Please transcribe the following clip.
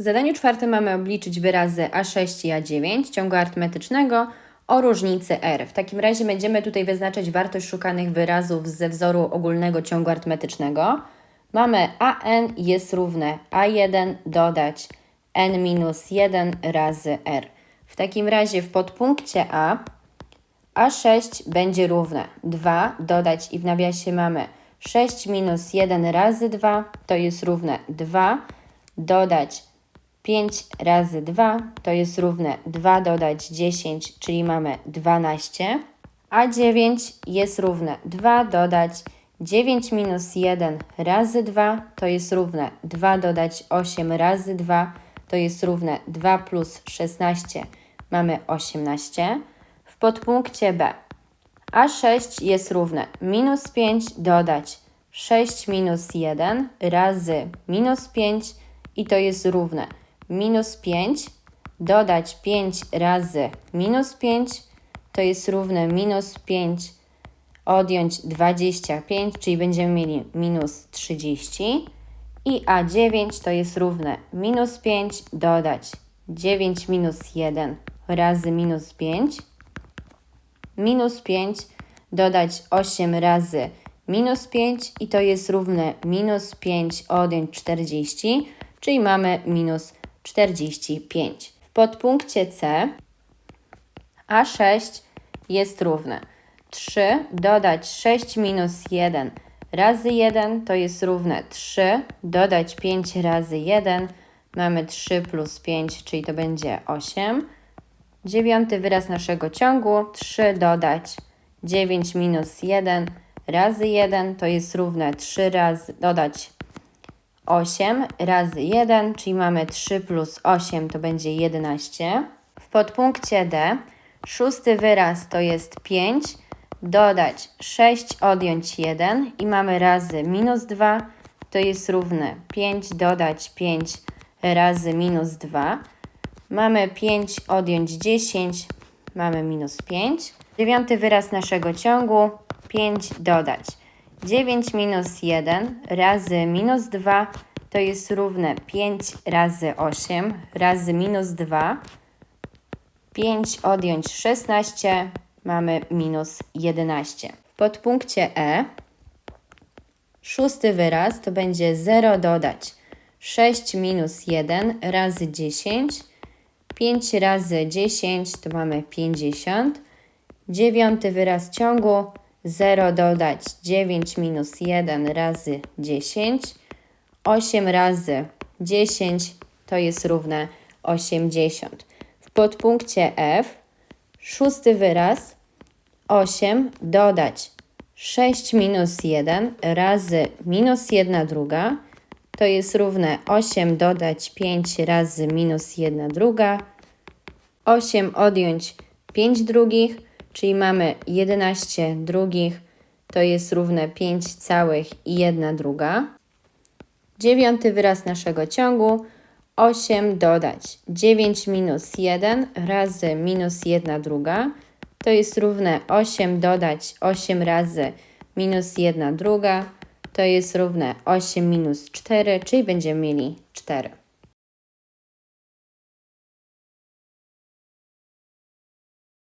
W zadaniu czwartym mamy obliczyć wyrazy A6 i A9 ciągu arytmetycznego o różnicy R. W takim razie będziemy tutaj wyznaczać wartość szukanych wyrazów ze wzoru ogólnego ciągu arytmetycznego. Mamy AN jest równe A1 dodać N minus 1 razy R. W takim razie w podpunkcie A A6 będzie równe 2 dodać i w nawiasie mamy 6 minus 1 razy 2 to jest równe 2 dodać 5 razy 2 to jest równe 2 dodać 10, czyli mamy 12, a 9 jest równe 2 dodać 9 minus 1 razy 2 to jest równe 2 dodać 8 razy 2 to jest równe 2 plus 16 mamy 18. W podpunkcie B. A6 jest równe minus 5 dodać 6 minus 1 razy minus 5 i to jest równe minus 5 dodać 5 razy minus 5 to jest równe minus 5 odjąć 25, czyli będziemy mieli minus 30 i A9 to jest równe minus 5 dodać 9 minus 1 razy minus 5 minus 5 dodać 8 razy minus 5 i to jest równe minus 5 odjąć 40, czyli mamy minus 45. W podpunkcie C A6 jest równe 3 dodać 6 minus 1 razy 1 to jest równe 3 dodać 5 razy 1 mamy 3 plus 5, czyli to będzie 8. Dziewiąty wyraz naszego ciągu 3 dodać 9 minus 1 razy 1 to jest równe 3 razy dodać 8 razy 1, czyli mamy 3 plus 8 to będzie 11. W podpunkcie D szósty wyraz to jest 5, dodać 6 odjąć 1 i mamy razy minus 2 to jest równe 5 dodać 5 razy minus 2. Mamy 5 odjąć 10, mamy minus 5. Dziewiąty wyraz naszego ciągu 5 dodać 9 minus 1 razy minus 2 to jest równe 5 razy 8 razy minus 2. 5 odjąć 16 mamy minus 11. W podpunkcie E szósty wyraz to będzie 0 dodać 6 minus 1 razy 10. 5 razy 10 to mamy 50. Dziewiąty wyraz ciągu 0 dodać 9 minus 1 razy 10. 8 razy 10 to jest równe 80. W podpunkcie F szósty wyraz 8 dodać 6 minus 1 razy minus 1 druga to jest równe 8 dodać 5 razy minus 1 druga. 8 odjąć 5 drugich, czyli mamy 11 drugich, to jest równe 5 całych i 1 druga. Dziewiąty wyraz naszego ciągu 8 dodać 9 minus 1 razy minus 1 druga to jest równe 8 dodać 8 razy minus 1 druga to jest równe 8 minus 4, czyli będziemy mieli 4.